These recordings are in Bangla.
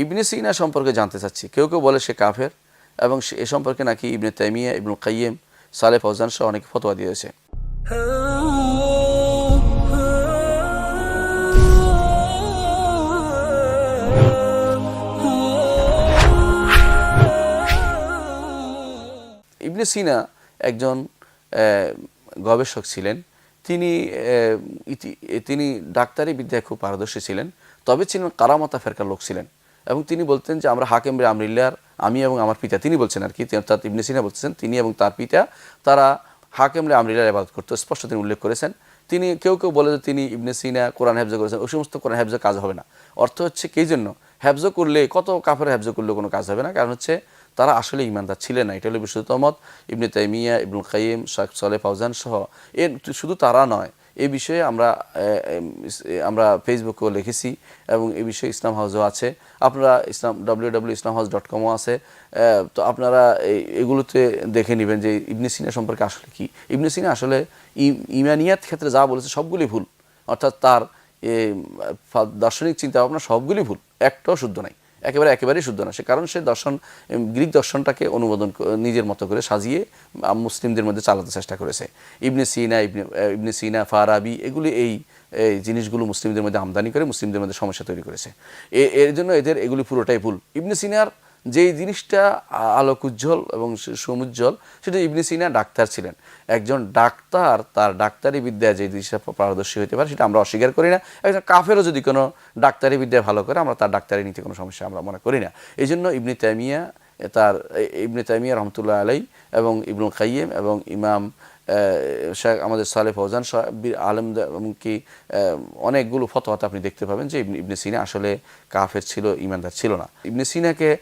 ইবনে সিনা সম্পর্কে জানতে চাচ্ছি। কেউ কেউ বলে সে কাফের এবং এ সম্পর্কে নাকি ইবনে তাইমিয়া, ইবনুল কাইয়েম সালে ফৌজান সহ অনেক ফতোয়া দিয়েছে। ইবনে সিনা একজন গবেষক ছিলেন। তিনি তিনি ডাক্তারি বিদ্যায় খুব পারদর্শী ছিলেন, তবে ছিলেন কারামতা ফেরকার লোক ছিলেন। এবং তিনি বলতেন যে, আমরা হাকেম আমরিল্লার, আমি এবং আমার পিতা। তিনি বলছেন আর কি অর্থাৎ ইবনে সিনা বলছেন তিনি এবং তার পিতা, তারা হাকেম রে আমরিল্লার ইবাদত করতো। স্পষ্ট তিনি উল্লেখ করেছেন। তিনি কেউ কেউ বলে যে, তিনি ইবনে সিনা কোরআন হেফজ করেছেন। ওই সমস্ত কোরআন হেফজে কাজ হবে না। অর্থ হচ্ছে কি জন্য? হেফজ করলে, কত কাফের হেফজ করলে কোনো কাজ হবে না। কারণ হচ্ছে, তারা আসলে ইমানদার ছিলেন না। এটা হলো বিশুদ্ধ মত। ইবনে তাইমিয়া, ইবনুল কাইম শাহ সলে ফাউজান সহ। এর শুধু তারা নয় এই বিষয়ে আমরা এ, এ, আমরা ফেসবুকেও লিখেছি এবং এ বিষয়ে ইসলাম হাউসও আছে। আপনারা Islam W W Islam house dot কমও আছে তো আপনারা এগুলোতে দেখে নেবেন যে ইবনে সিনা সম্পর্কে আসলে কি। ইবনে সিনা আসলে ইমানিয়াত ক্ষেত্রে যা বলেছে সবগুলি ভুল। অর্থাৎ তার এ, দার্শনিক চিন্তা ভাবনা সবগুলি ভুল। একটাও শুদ্ধ নাই। একেবারে একেবারেই শুদ্ধ না। সে কারণ সে দর্শন গ্রিক দর্শনটাকে অনুমোদন নিজের মতো করে সাজিয়ে মুসলিমদের মধ্যে চালাতে চেষ্টা করেছে। ইবনে সিনা, ইবনে ইবনে সিনা, ফারাবি, এগুলি এই এই জিনিসগুলো মুসলিমদের মধ্যে আমদানি করে, মুসলিমদের মধ্যে সমস্যা তৈরি করেছে। এর জন্য এদের এগুলি পুরোটাই ভুল। ইবনে সিনার যেই জিনিসটা আলোক উজ্জ্বল এবং সমুজ্জ্বল সেটা ইবনে সিনা ডাক্তার ছিলেন। একজন ডাক্তার তার ডাক্তারি বিদ্যায় যে জিনিসটা পারদর্শী হতে পারে সেটা আমরা অস্বীকার করি না। একজন কাফেরও যদি কোনো ডাক্তারি বিদ্যায় ভালো করে আমরা তার ডাক্তারি নিতে কোনো সমস্যা আমরা মনে করি না। এই জন্য ইবনে তাইমিয়া এ, তার ইবনে তাইমিয়া রহমতুল্লাহ আলাই এবং ইবনুল কাইয়েম এবং ইমাম শেখ আমাদের সালে ফৌজান সহ বীর আলম এমনকি অনেকগুলো ফতোয়াতে আপনি দেখতে পাবেন যে ইবনে- ইবনে সিনা আসলে কাফের ছিল, ইমানদার ছিল না। ইবনে সিনাকে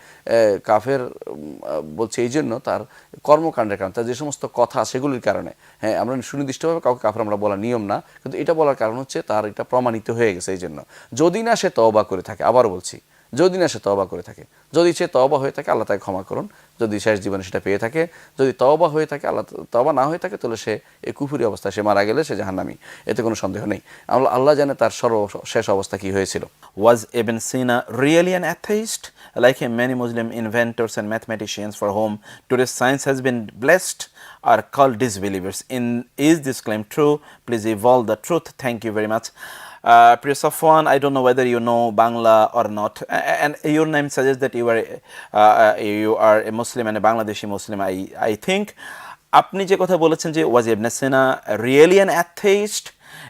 কাফের বলছে এই জন্য তার কর্মকাণ্ডের কারণে, তার যে সমস্ত কথা সেগুলির কারণে। হ্যাঁ আমরা সুনির্দিষ্টভাবে কাউকে কাফের আমরা বলার নিয়ম না, কিন্তু এটা বলার কারণ হচ্ছে তার এটা প্রমাণিত হয়ে গেছে এই জন্য যদি না সে তওবা করে থাকে আবার বলছি যদি না সে তবা করে থাকে। যদি সে তবা হয়ে থাকে, আল্লাহ তাকে ক্ষমা করুন। যদি শেষ জীবনে সেটা পেয়ে থাকে, যদি তবা হয়ে থাকে, আল্লাহ তবা না হয়ে থাকে, তাহলে সে এই কুফুরি অবস্থায় সে মারা গেলে সে জাহান্নামি। এতে কোনো সন্দেহ নেই। আমরা আল্লাহ জানে তার সর্ব শেষ অবস্থা কি হয়েছিল। Was Ibn Sina really an atheist like a many Muslim inventors and mathematicians for whom today science has been blessed are call disbelievers in is this claim true please evil the truth thank you very much Uh, Priya Safwan, I don't know whether you know Bangla or not, and your name suggests that you are uh, uh, you are a Muslim and a Bangladeshi Muslim. I I think. আপনি যে কথা বলেছেন যে was Ibn Sina really an atheist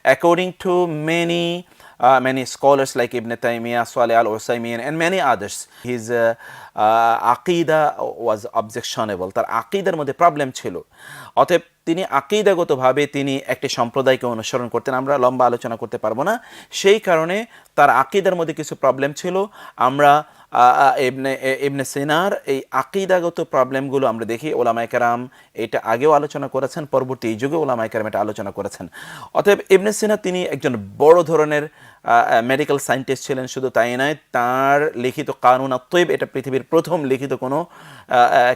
according to many uh, many scholars like Ibn Taymiyyah, Salih al Usaymin, and many others. His uh, uh, aqidah was objectionable. তার আকিদার মধ্যে প্রবলেম ছিল অতএব তিনি আকিদাগতভাবে তিনি একটি সম্প্রদায়কে অনুসরণ করতেন আমরা লম্বা আলোচনা করতে পারব না। সেই কারণে তার আকিদার মধ্যে কিছু প্রবলেম ছিল। আমরা আ, আ, ইবনে এ- ইবনে সিনার এই আকিদাগত প্রবলেমগুলো আমরা দেখি ওলামাই কেরাম এটা আগেও আলোচনা করেছেন পরবর্তী যুগে ওলামাই কেরাম এটা আলোচনা করেছেন। অতএব ইবনে সিনা তিনি একজন বড় ধরনের মেডিকেল সায়েন্টিস্ট ছিলেন শুধু তাই নয় তার লিখিত কানুন আত্মীব এটা পৃথিবীর প্রথম লিখিত কোনো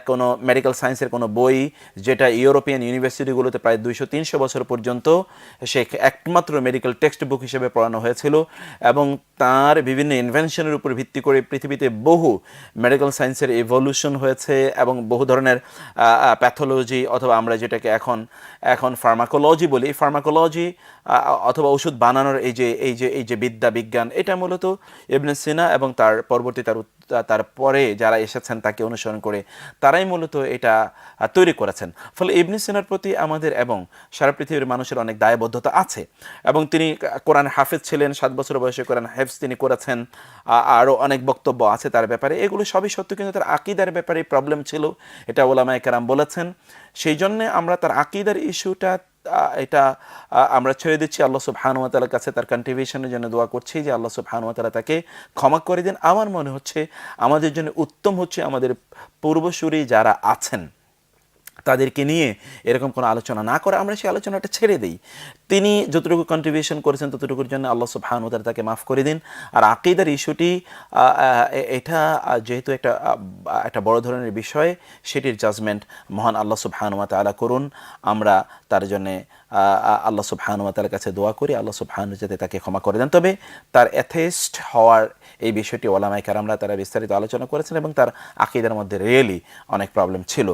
কোনো মেডিকেল সায়েন্সের কোনো বই যেটা ইউরোপিয়ান ইউনিভার্সিটিগুলোতে প্রায় দুইশো, তিনশো বছর পর্যন্ত সে একমাত্র মেডিকেল টেক্সট বুক হিসেবে পড়ানো হয়েছিল এবং তার বিভিন্ন ইনভেনশনের উপর ভিত্তি করে পৃথিবীতে বহু মেডিকেল সায়েন্সের ইভলিউশন হয়েছে এবং বহু ধরনের প্যাথোলজি অথবা আমরা যেটাকে এখন এখন ফার্মাকোলজি বলি। ফার্মাকোলজি অথবা ওষুধ বানানোর এই যে এই যে এই যে বিদ্যা বিজ্ঞান, এটা মূলত ইবনে সিনা এবং তার পরবর্তী তার তারপরে যারা এসেছেন তাকে অনুসরণ করে তারাই মূলত এটা তৈরি করেছেন। ফলে ইবনে সিনার প্রতি আমাদের এবং সারা পৃথিবীর মানুষের অনেক দায়বদ্ধতা আছে এবং তিনি কোরআন হাফেজ ছিলেন, সাত বছর বয়সে কোরআন হাফেজ তিনি করেছেন আরও অনেক বক্তব্য আছে তার ব্যাপারে। এগুলো সবই সত্য কিন্তু তার আকিদার ব্যাপারে প্রবলেম ছিল, এটা ওলামায় কেরাম বলেছেন। সেই জন্যে আমরা তার আকিদার ইস্যুটা এটা আমরা ছেড়ে দিচ্ছি। আল্লাহ সুবহানুয়াতালার কাছে তার কন্ট্রিবিউশনের জন্য দোয়া করছি যে আল্লাহ সুবহানুয়াতালা তাকে ক্ষমা করে দিন। আমার মনে হচ্ছে, আমাদের জন্য উত্তম হচ্ছে আমাদের পূর্বসূরি যারা আছেন। তাদেরকে নিয়ে এরকম কোনো আলোচনা না করে আমরা সেই আলোচনাটা ছেড়ে দিই। তিনি যতটুকু কন্ট্রিবিউশন করেছেন ততটুকুর জন্য আল্লাহ সুবহানাহু ওয়া তাআলা তাকে মাফ করে দিন। আর আকিদার ইস্যুটি এটা যেহেতু একটা একটা বড় ধরনের বিষয়, সেটির জাজমেন্ট মহান আল্লাহ সুবহানাহু ওয়া তাআলা করুন। আমরা তার জন্যে আল্লাহ সুবহানাহু ওয়া তাআলার কাছে দোয়া করি। আল্লাহ সুবহানাহু যাতে তাকে ক্ষমা করে দেন। তবে তার অ্যাথেস্ট হওয়ার এই বিষয়টি ওলামাই কারামরা তারা বিস্তারিত আলোচনা করেছেন এবং তার আকিদার মধ্যে রিয়েলি অনেক প্রবলেম ছিল।